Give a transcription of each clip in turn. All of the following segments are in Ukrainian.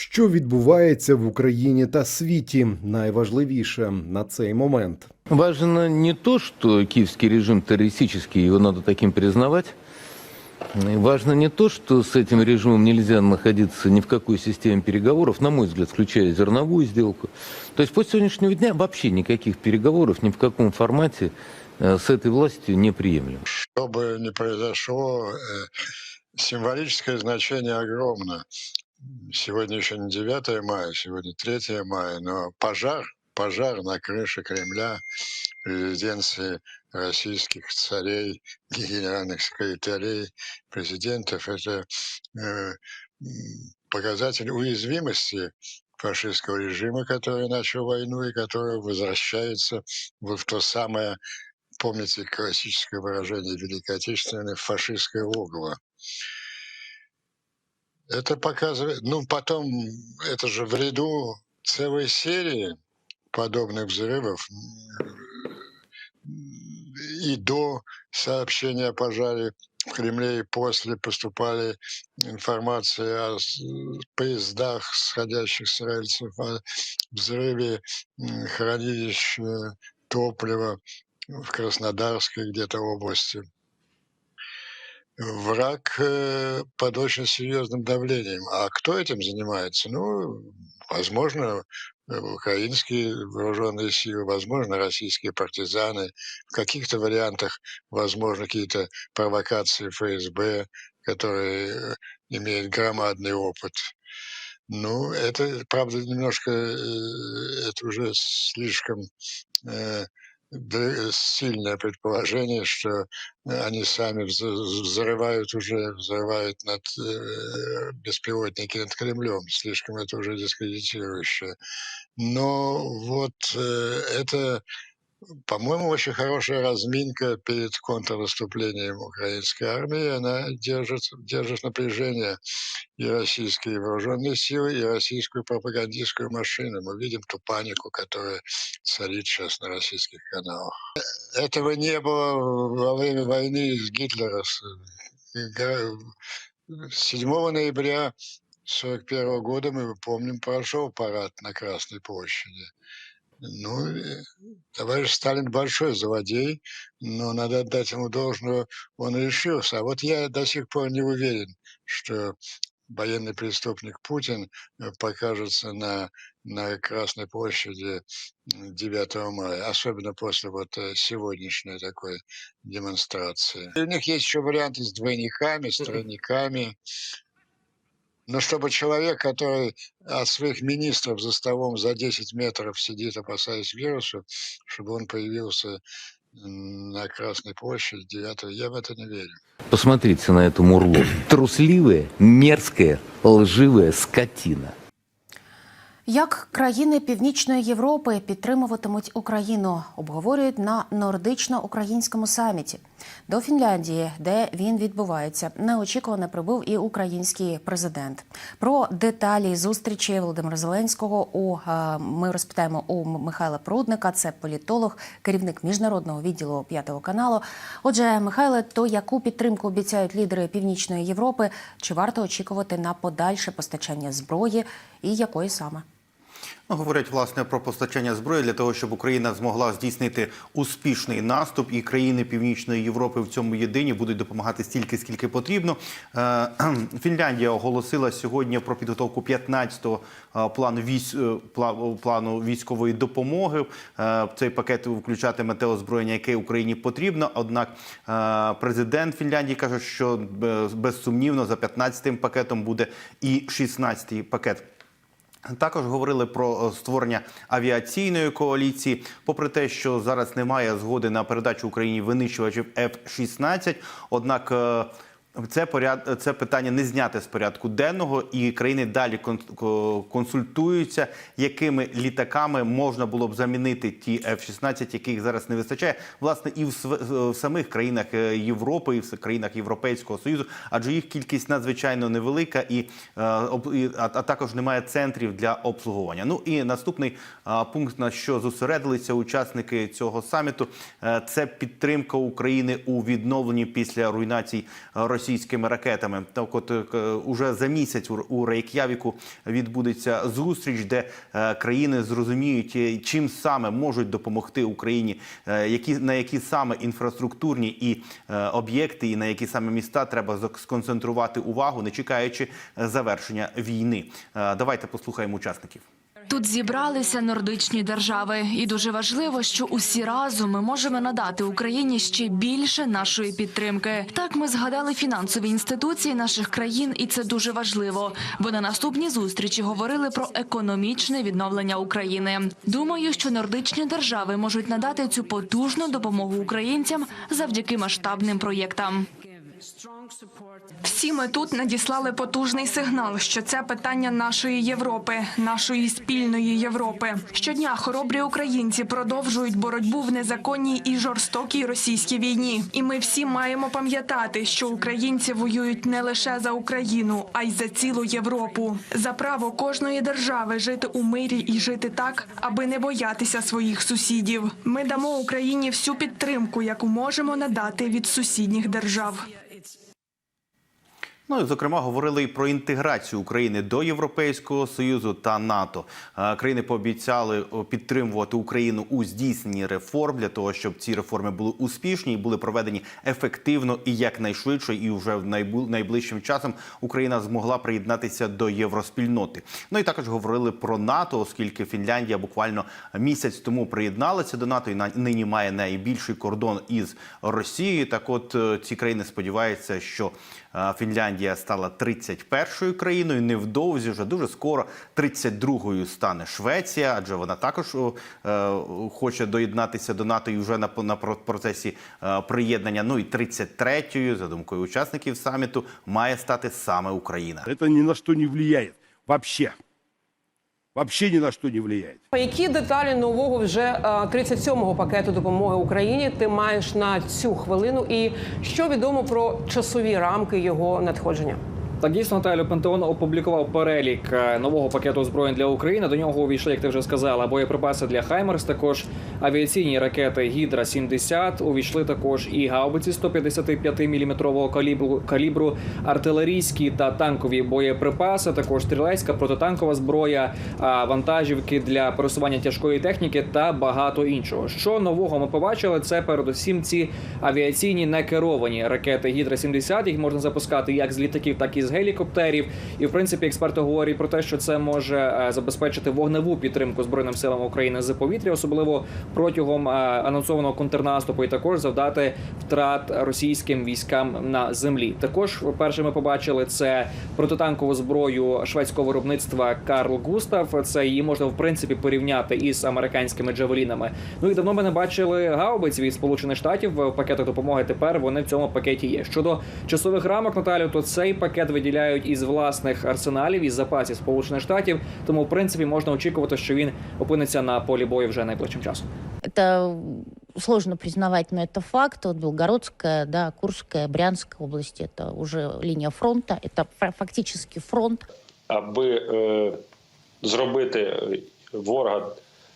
Що відбувається в Україні та світі? Найважливіше на цей момент. Важно не то, что киевский режим террористический, его надо таким признавать. И Важно не то, что с этим режимом нельзя находиться ни в какой системе переговоров, на мой взгляд, включая зерновую сделку. То есть после сегодняшнего дня вообще никаких переговоров ни в каком формате э, с этой властью не приемлем. Что бы ни произошло, э, символическое значение огромно. Сегодня еще не 9 мая, сегодня 3 мая, но пожар, пожар на крыше Кремля, резиденции российских царей, генеральных секретарей, президентов, это э, показатель уязвимости фашистского режима, который начал войну и который возвращается в то самое помните классическое выражение Великой Отечественной «фашистское логово». Это показывает, ну потом, это же в ряду целой серии подобных взрывов и до сообщения о пожаре в Кремле и после поступали информации о поездах, сходящих с рельсов, о взрыве м, хранилищ э, топлива в Краснодарской где-то области. Враг э, под очень серьезным давлением. А кто этим занимается? Ну, возможно, э, украинские вооруженные силы, возможно, российские партизаны. В каких-то вариантах, возможно, какие-то провокации ФСБ, которые э, имеют громадный опыт. Ну, это, правда, немножко, это уже слишком сильное предположение, что э, они сами вз- взрывают уже, взрывают над э, беспилотники над Кремлем. Слишком это уже дискредитирующее. Но вот э, это, по-моему, очень хорошая разминка перед контрнаступлением украинской армии. Она держит, держит напряжение и российские вооруженные силы, и российскую пропагандистскую машину. Мы видим ту панику, которая царит сейчас на российских каналах. Этого не было во время войны с и га- 7 ноября 1941 года, мы помним, прошел парад на Красной площади. Ну, и товарищ Сталин большой злодей, но надо отдать ему должное, он решился. А вот я до сих пор не уверен, что военный преступник Путин э, покажется на, на Красной площади м, 9 мая, особенно после вот э, сегодняшней такой демонстрации. У них есть еще варианты с двойниками, с тройниками. Но чтобы человек, который от своих министров за столом за 10 метров сидит, опасаясь вируса, чтобы он появился м, на Красной площади 9 я в это не верю. Посмотрите на эту мурло. Трусливая, мерзкая, лживая скотина. як країни Північної Європи підтримуватимуть Україну, обговорюють на нордично-українському саміті. До Фінляндії, де він відбувається, неочікувано прибув і український президент. Про деталі зустрічі Володимира Зеленського у е, ми розпитаємо у Михайла Прудника. Це політолог, керівник міжнародного відділу п'ятого каналу. Отже, Михайле, то яку підтримку обіцяють лідери Північної Європи? Чи варто очікувати на подальше постачання зброї і якої саме? Ну, говорять власне про постачання зброї для того, щоб Україна змогла здійснити успішний наступ, і країни Північної Європи в цьому єдині будуть допомагати стільки, скільки потрібно. Е, Фінляндія оголосила сьогодні про підготовку 15-го е, плану військ е, плану військової допомоги. Цей пакет включатиме те озброєння, яке Україні потрібно. Однак президент Фінляндії каже, що безсумнівно за 15-тим пакетом буде і 16-й пакет. Також говорили про е, створення авіаційної коаліції. Попри те, що зараз немає згоди на передачу Україні винищувачів F-16, однак е, це поряд це питання не зняте з порядку денного, і країни далі кон- консультуються, якими літаками можна було б замінити ті F-16, яких зараз не вистачає, власне, і в самих країнах е, Європи, і в країнах Європейського союзу, адже їх кількість надзвичайно невелика, і, е, а, також немає центрів для обслуговування. Ну і наступний пункт, на що зосередилися учасники цього саміту, е, це підтримка України у відновленні після руйнацій Росії. Російськими ракетами. Так, от е, уже за місяць у- Рейк'явіку відбудеться зустріч, де е, країни зрозуміють, е, чим саме можуть допомогти Україні, які на які саме інфраструктурні і об'єкти, і на які саме міста треба сконцентрувати увагу, не чекаючи завершення війни. Давайте послухаємо учасників. Тут зібралися нордичні держави, і дуже важливо, що усі разом ми можемо надати Україні ще більше нашої підтримки. Так ми згадали фінансові інституції наших країн, і це дуже важливо. Бо на наступній зустрічі говорили про економічне відновлення України. Думаю, що нордичні держави можуть надати цю потужну допомогу українцям завдяки масштабним проєктам. Всі ми тут надіслали потужний сигнал, що це питання нашої Європи, нашої спільної Європи. Щодня хоробрі українці продовжують боротьбу в незаконній і жорстокій російській війні. І ми всі маємо пам'ятати, що українці воюють не лише за Україну, а й за цілу Європу, за право кожної держави жити у мирі і жити так, аби не боятися своїх сусідів. Ми дамо Україні всю підтримку, яку можемо надати від сусідніх держав. Ну і зокрема говорили і про інтеграцію України до Європейського союзу та НАТО. Е, Країни пообіцяли підтримувати Україну у здійсненні реформ для того, щоб ці реформи були успішні і були проведені ефективно і якнайшвидше. І вже в найближчим часом Україна змогла приєднатися до євроспільноти. Ну і також говорили про НАТО, оскільки Фінляндія буквально місяць тому приєдналася до НАТО і нині має найбільший кордон із Росією. Так, от е, ці країни сподіваються, що е, Фінляндія стала 31-ю країною. Невдовзі вже дуже скоро 32-ю стане Швеція, адже вона також е, хоче доєднатися до НАТО і вже на, на процесі е, приєднання. Ну і 33-ю, за думкою учасників саміту, має стати саме Україна. Це ні на що не впливає. Вообще. Вообще ни на что не влияет. Які деталі нового вже е, 37-го пакету допомоги Україні ти маєш на цю хвилину? І що відомо про часові рамки його надходження? Так дійсно Наталю Пентеон опублікував перелік е, нового пакету озброєнь для України. До нього увійшли, як ти вже сказала, боєприпаси для Хаймерс. Також авіаційні ракети Гідра 70 Увійшли також і гаубиці 155 мм калібру, калібру, артилерійські та танкові боєприпаси. Також стрілецька протитанкова зброя, вантажівки для пересування тяжкої техніки та багато іншого. Що нового ми побачили? Це передусім ці авіаційні некеровані ракети Гідра 70 Їх можна запускати як з літаків, так і з гелікоптерів. І в принципі експерти говорять про те, що це може е, забезпечити вогневу підтримку збройним силам України з повітря, особливо протягом е, анонсованого контрнаступу, і також завдати втрат російським військам на землі. Також перше ми побачили це протитанкову зброю шведського виробництва Карл Густав. Це її можна в принципі порівняти із американськими джавелінами. Ну і давно ми не бачили гаубиць від сполучених штатів в пакетах допомоги. Тепер вони в цьому пакеті є. Щодо часових рамок, Наталю, то цей пакет виділяють із власних арсеналів із запасів сполучених штатів. Тому в принципі можна очікувати, що він опиниться на полі бою вже найближчим часом. Это сложно признавать, но это факт. Вот Белгородская, да, Курская, Брянская области – это уже линия фронта, это фа- фактически фронт. аби е, зробити е, ворога,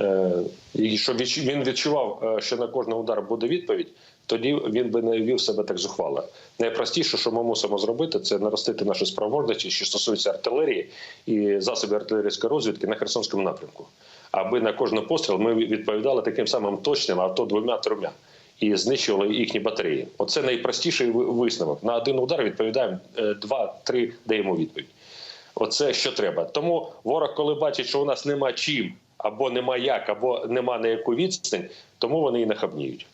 е, і щоб відч- він відчував, е, що на кожний удар буде відповідь, тоді він би не вів себе так зухвало. Найпростіше, що ми мусимо зробити, це наростити нашу справможності, що стосується артилерії і засобів артилерійської розвідки на Херсонському напрямку. Аби на кожен постріл ми відповідали таким самим точним, а то двома-трьома. І знищували їхні батареї. Оце найпростіший висновок. На один удар відповідаємо е, два-три, даємо відповідь. Оце що треба. Тому ворог, коли бачить, що у нас нема чим, або нема як, або нема на яку відстань, тому вони і нахабніють.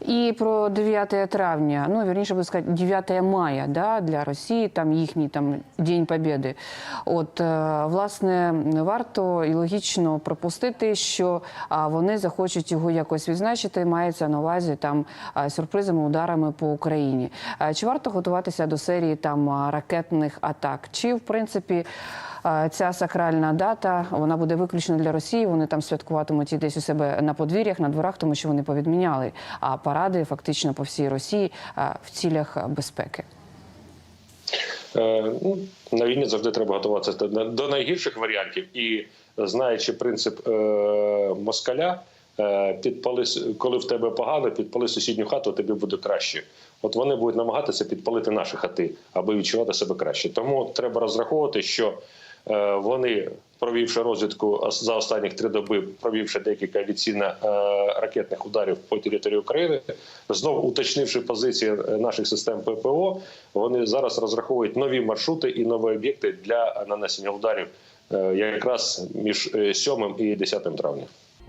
І про 9 травня, ну вірніше буду сказати, 9 мая да, для Росії, там їхній там День Побєди. От е, власне варто і логічно пропустити, що вони захочуть його якось відзначити. Мається на увазі там сюрпризами, ударами по Україні. Чи варто готуватися до серії там ракетних атак? Чи в принципі? Ця сакральна дата вона буде виключно для Росії. Вони там святкуватимуть і десь у себе на подвір'ях, на дворах, тому що вони повідміняли а паради фактично по всій Росії в цілях безпеки. Е, ну, на війні завжди треба готуватися до, найгірших варіантів. І знаючи принцип е, москаля, е, підпали, коли в тебе погано, підпали сусідню хату, тобі буде краще. от вони будуть намагатися підпалити наші хати, аби відчувати себе краще. Тому треба розраховувати, що вони, провівши розвідку за останніх три доби, провівши декілька авіаційно-ракетних ударів по території України, знову уточнивши позиції е, наших систем ППО, вони зараз розраховують нові маршрути і нові об'єкти для нанесення ударів е, якраз між е, 7 і 10 травня.